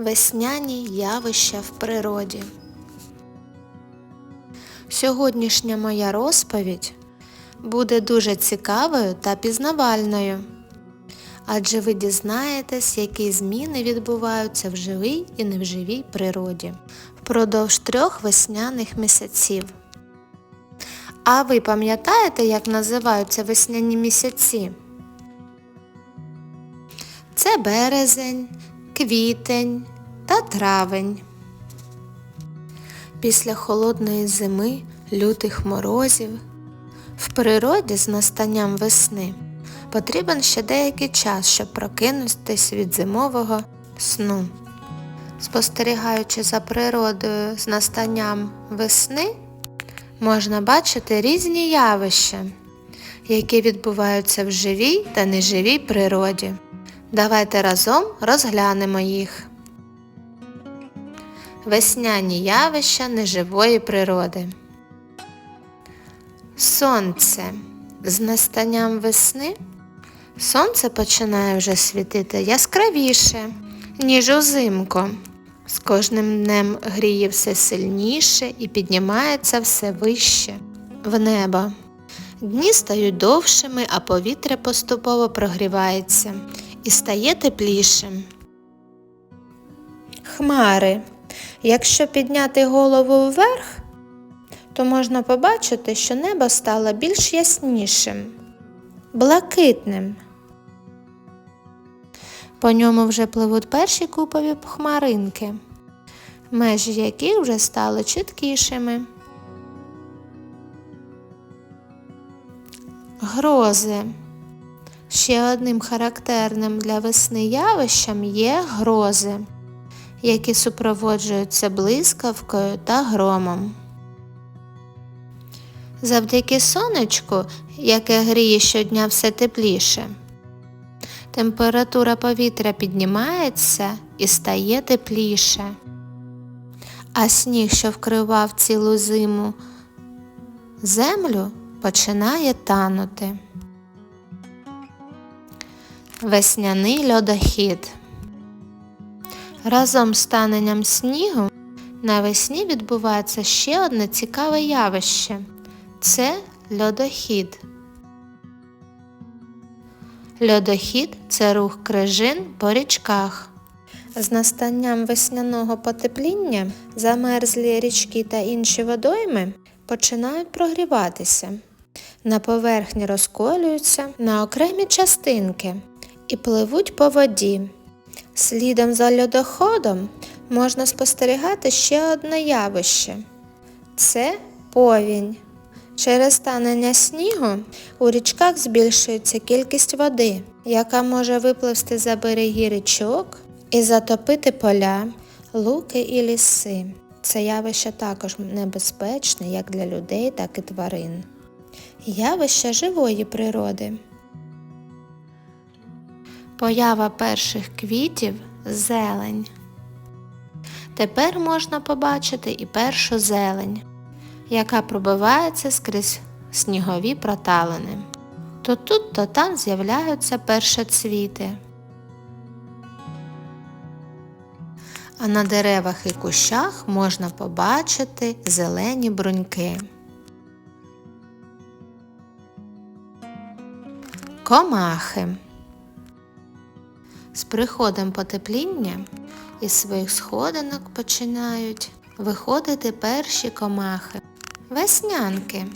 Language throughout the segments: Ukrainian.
Весняні явища в природі. Сьогоднішня моя розповідь буде дуже цікавою та пізнавальною, адже ви дізнаєтесь, які зміни відбуваються в живій і невживій природі впродовж трьох весняних місяців. А ви пам'ятаєте, як називаються весняні місяці? Це березень, квітень та травень. Після холодної зими, лютих морозів, в природі з настанням весни потрібен ще деякий час, щоб прокинутись від зимового сну. Спостерігаючи за природою з настанням весни, можна бачити різні явища, які відбуваються в живій та неживій природі. Давайте разом розглянемо їх. Весняні явища неживої природи. Сонце. З настанням весни сонце починає вже світити яскравіше, ніж узимку. З кожним днем гріє все сильніше і піднімається все вище в небо. Дні стають довшими, а повітря поступово прогрівається і стає теплішим. Хмари. Якщо підняти голову вверх, то можна побачити, що небо стало більш яснішим, блакитним. По ньому вже пливуть перші купові хмаринки, межі яких вже стали чіткішими. Грози. Ще одним характерним для весни явищем є грози, які супроводжуються блискавкою та громом. Завдяки сонечку, яке гріє щодня все тепліше, температура повітря піднімається і стає тепліше, а сніг, що вкривав цілу зиму землю, починає танути. Весняний льодохід. Разом з таненням снігу навесні відбувається ще одне цікаве явище це льодохід. Льодохід це рух крижин по річках. З настанням весняного потепління замерзлі річки та інші водойми починають прогріватися. На поверхні розколюються на окремі частинки і пливуть по воді. Слідом за льодоходом можна спостерігати ще одне явище це повінь. Через танення снігу у річках збільшується кількість води, яка може випливсти за береги річок і затопити поля, луки і ліси. Це явище також небезпечне як для людей, так і тварин. Явище живої природи. Поява перших квітів зелень. Тепер можна побачити і першу зелень, яка пробивається скрізь снігові проталини. То тут, то там з'являються першоцвіти. А на деревах і кущах можна побачити зелені бруньки. Комахи. З приходом потепління із своїх сходинок починають виходити перші комахи. Веснянки.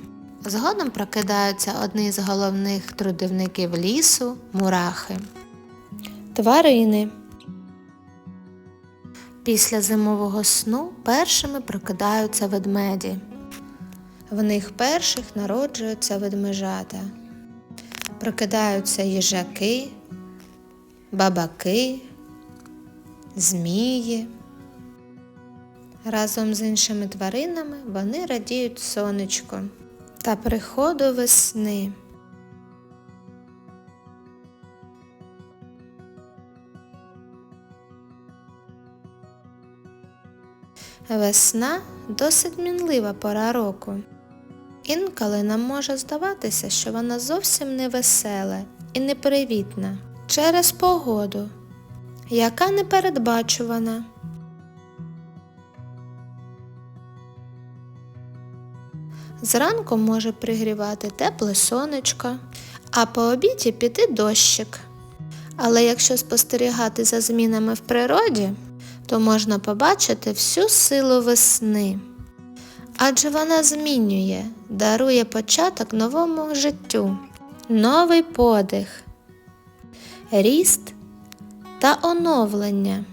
Згодом прокидаються одні з головних трудівників лісу мурахи. Тварини. Після зимового сну першими прокидаються ведмеді. В них перших народжуються ведмежата. Прокидаються їжаки, бабаки, змії. Разом з іншими тваринами вони радіють сонечку та приходу весни. Весна досить мінлива пора року. Інколи нам може здаватися, що вона зовсім не весела і непривітна через погоду. яка непередбачувана. Зранку може пригрівати тепле сонечко, а по обіді піти дощик. Але якщо спостерігати за змінами в природі, то можна побачити всю силу весни. Адже вона змінює, дарує початок новому життю, новий подих, ріст та оновлення.